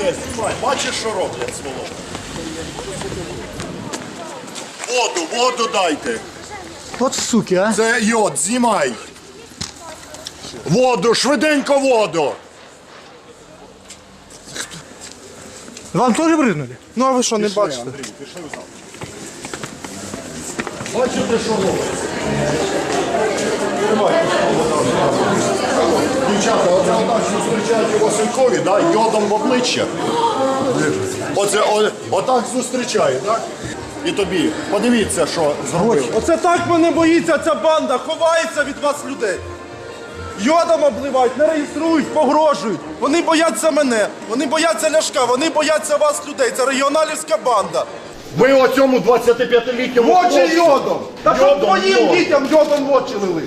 Іде, знімай, бачиш, що роблять сволота? Воду, воду дайте. От суки, а. Це йод, знімай. Воду, швиденько воду. Вам теж бризнули? Ну а ви що, не бачите? Андрій, пішли в зал. Бачите, що робиться? Дівчата, оце отак зустрічають у Василькові, да? йодом в обличчя. Оце о, отак зустрічає, так? І тобі. Подивіться, що зробили. Оце так мене боїться ця банда, ховається від вас людей. Йодом обливають, не реєструють, погрожують. Вони бояться мене, вони бояться Ляшка, вони бояться вас людей. Це регіоналівська банда. Ви оцьому 25-літньому В очі хлопцю- йодом! Та щоб Йодом, твоїм йодом. дітям йодом в очі лили.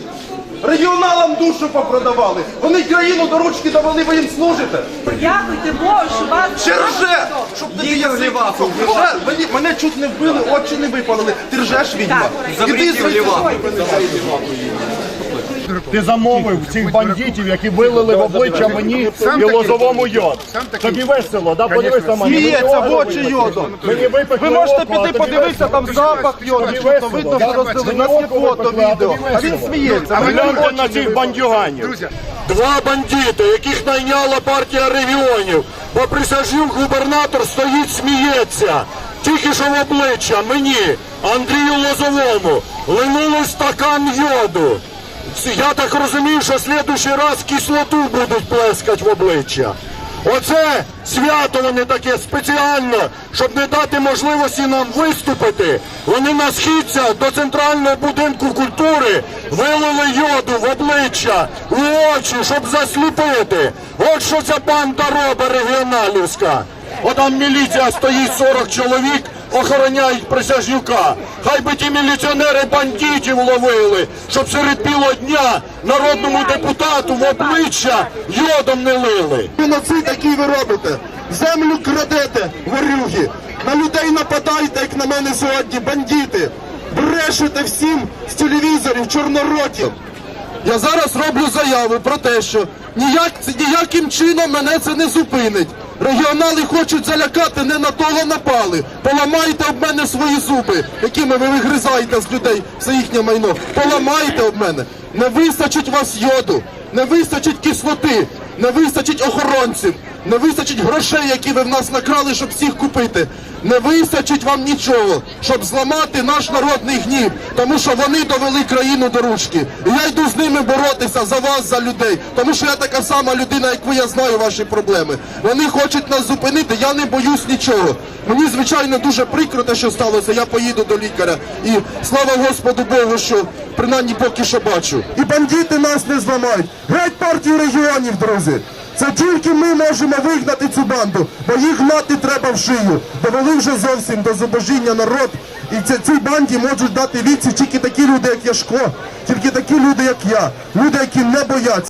Регіоналам душу попродавали. Вони країну до ручки довели, ви їм служите. Дякуйте Богу, що вас Ще рже! Щоб тобі язик пухав. Рже! Мені- Мене чуть не вбили, очі не випалили. Ти ржеш, відьма. Іди звідси. Ти замовив цих бандитів, які вилили в обличчя мені і лозовому йод. Тобі весело, да? Подивись на мене. Сміється в очі йодом. Мені випекли Ви можете око, а піти тобі подивитися, весело. там запах йода, Тобі весело, видно, да? що роздали. У нас є око фото, випекли, а відео. тобі А він весело. сміється. А гляньте на цих бандюганів. Два бандити, яких найняла партія регіонів, бо присяжнюк губернатор стоїть, сміється. Тільки що в обличчя мені, Андрію Лозовому, линули стакан йоду. Я так розумію, що слідуючий раз кислоту будуть плескати в обличчя. Оце свято вони таке спеціально, щоб не дати можливості нам виступити. Вони на східця до центрального будинку культури вилили йоду в обличчя, у очі, щоб засліпити. От що ця банда робить регіоналівська. Отам міліція стоїть 40 чоловік, охороняють присяжнюка. Хай би ті міліціонери бандитів ловили, щоб серед білого дня народному депутату в обличчя йодом не лили. Геноцид, який ви робите. Землю крадете, ворюги. На людей нападаєте, як на мене сьогодні, бандити. Брешете всім з телевізорів, чорноротів. Я зараз роблю заяву про те, що ніяк, ніяким чином мене це не зупинить. Регіонали хочуть залякати, не на того напали. Поламайте об мене свої зуби, якими ви вигризаєте з людей все їхнє майно. Поламайте об мене. Не вистачить вас йоду, не вистачить кислоти, не вистачить охоронців, не вистачить грошей, які ви в нас накрали, щоб всіх купити. Не вистачить вам нічого, щоб зламати наш народний гнів, тому що вони довели країну до ручки. І я йду з ними боротися за вас, за людей, тому що я така сама людина, як ви, я знаю ваші проблеми. Вони хочуть нас зупинити, я не боюсь нічого. Мені, звичайно, дуже прикро те, що сталося. Я поїду до лікаря. І слава Господу Богу, що принаймні поки що бачу. І бандити нас не зламають. Геть партію регіонів, друзі. Це тільки ми можемо вигнати цю банду, бо їх гнати треба в шию. Довели вже зовсім до зубожіння народ. І це, цій банді можуть дати віці тільки такі люди, як Яшко, тільки такі люди, як я. Люди, які не бояться.